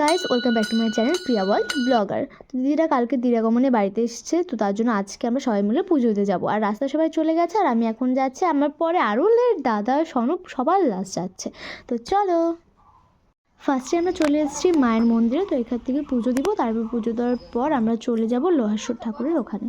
Guys welcome back to my channel Priya world blogger তো দিদিরা কালকে দিরাগমনে বাড়িতে এসেছে, তো তার জন্য আজকে আমরা সবাই মিলে পুজো দিতে যাব। আর রাস্তায় সবাই চলে গেছে, আর আমি এখন যাচ্ছি, আমার পরে আরুলের দাদা স্বরূপ সবার লাস্ট যাচ্ছে। তো চলো। ফার্স্টে আমরা চলে এসেছি মায়ের মন্দিরে, তো এখান থেকে পুজো দিব, তারপর পুজো দেওয়ার পর আমরা চলে যাব লোহাশ্বর ঠাকুরের ওখানে।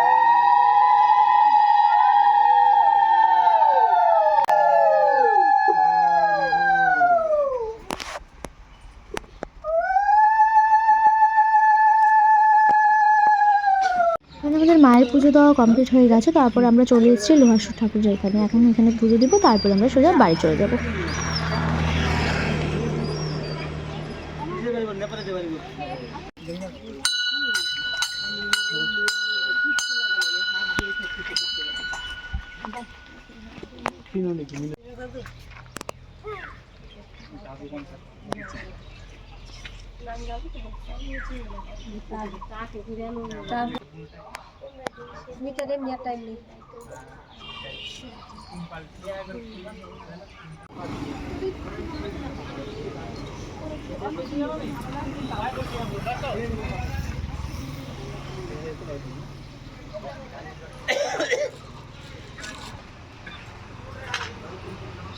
আমাদের মায়ের পুজো দেওয়া কমপ্লিট হয়ে গেছে, তারপর আমরা চলে এসেছি লোহাশ্বর ঠাকুরের এখানে। এখন এখানে পুজো দিব, তারপর আমরা সোজা বাড়ি চলে যাব। মিটারে মিয়া টাইম নেই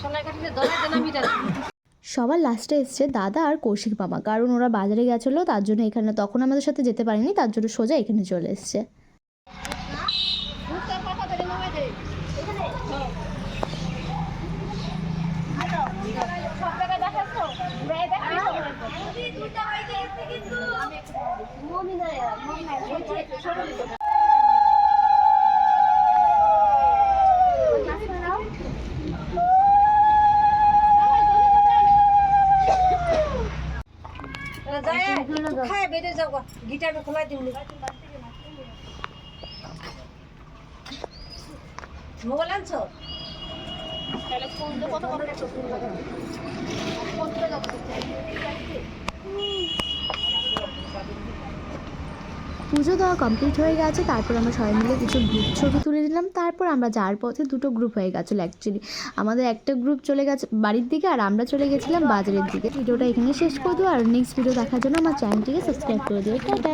সোনার কাঠিতে দলা দেনা মিটার সবার লাস্টে এসছে দাদা আর কৌশিক মামা। কারণ ওরা বাজারে গেছিল, তার জন্য এখানে তখন আমাদের সাথে যেতে পারেনি, তার জন্য সোজা এখানে চলে এসছে। যায় খায় বেড়ে যাও গিটার খোলা দিন মোবাইল আনছো পুজো দেওয়া কমপ্লিট হয়ে গেছে, তারপর আমরা সবাই মিলে কিছু গ্রুপ ছবি তুলে নিলাম, তারপর আমরা যাওয়ার পথে দুটো গ্রুপ হয়ে গেছিল অ্যাকচুয়ালি আমাদের একটা গ্রুপ চলে গেছে বাড়ির দিকে আর আমরা চলে গেছিলাম বাজারের দিকে। ভিডিওটা এখানে শেষ করে দিও, আর নেক্সট ভিডিও দেখার জন্য আমার চ্যানেলটিকে সাবস্ক্রাইব করে দিও। টাটা!